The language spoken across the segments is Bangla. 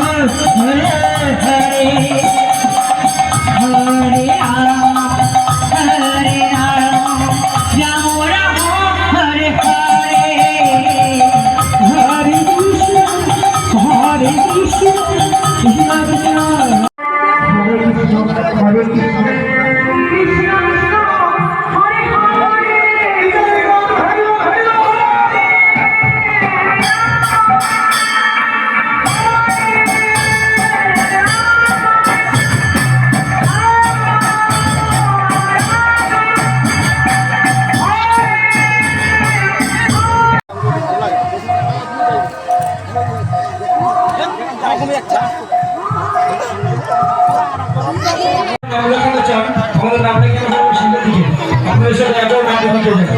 哎，对。আমাদের নামটা কি আমাদের সিন্ধু দিকে। আপনাদের সাথে একবার নাম করবেন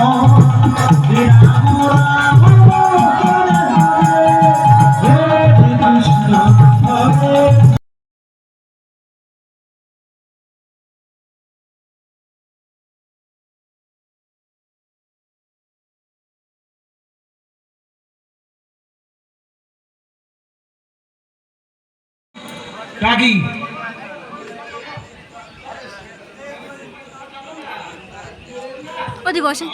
Oh. রাগি। ওদি বসে।